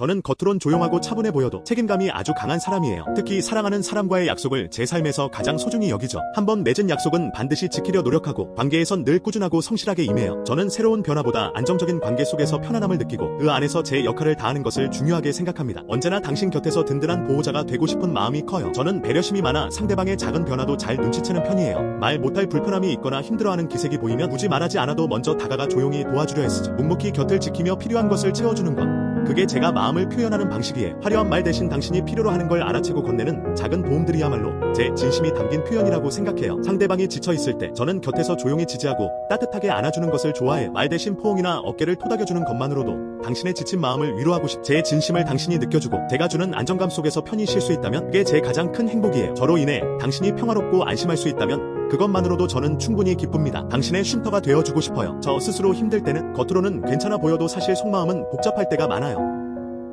저는 겉으론 조용하고 차분해 보여도 책임감이 아주 강한 사람이에요. 특히 사랑하는 사람과의 약속을 제 삶에서 가장 소중히 여기죠. 한번 맺은 약속은 반드시 지키려 노력하고 관계에선 늘 꾸준하고 성실하게 임해요. 저는 새로운 변화보다 안정적인 관계 속에서 편안함을 느끼고 그 안에서 제 역할을 다하는 것을 중요하게 생각합니다. 언제나 당신 곁에서 든든한 보호자가 되고 싶은 마음이 커요. 저는 배려심이 많아 상대방의 작은 변화도 잘 눈치채는 편이에요. 말 못할 불편함이 있거나 힘들어하는 기색이 보이면 굳이 말하지 않아도 먼저 다가가 조용히 도와주려 했으죠. 묵묵히 곁을 지키며 필요한 것을 채워주는 것. 그게 제가 마음을 표현하는 방식이에요. 화려한 말 대신 당신이 필요로 하는 걸 알아채고 건네는 작은 도움들이야말로 제 진심이 담긴 표현이라고 생각해요. 상대방이 지쳐 있을 때 저는 곁에서 조용히 지지하고 따뜻하게 안아주는 것을 좋아해. 말 대신 포옹이나 어깨를 토닥여주는 것만으로도 당신의 지친 마음을 위로하고 싶. 제 진심을 당신이 느껴주고 제가 주는 안정감 속에서 편히 쉴 수 있다면 그게 제 가장 큰 행복이에요. 저로 인해 당신이 평화롭고 안심할 수 있다면 그것만으로도 저는 충분히 기쁩니다. 당신의 쉼터가 되어주고 싶어요. 저 스스로 힘들 때는 겉으로는 괜찮아 보여도 사실 속마음은 복잡할 때가 많아요.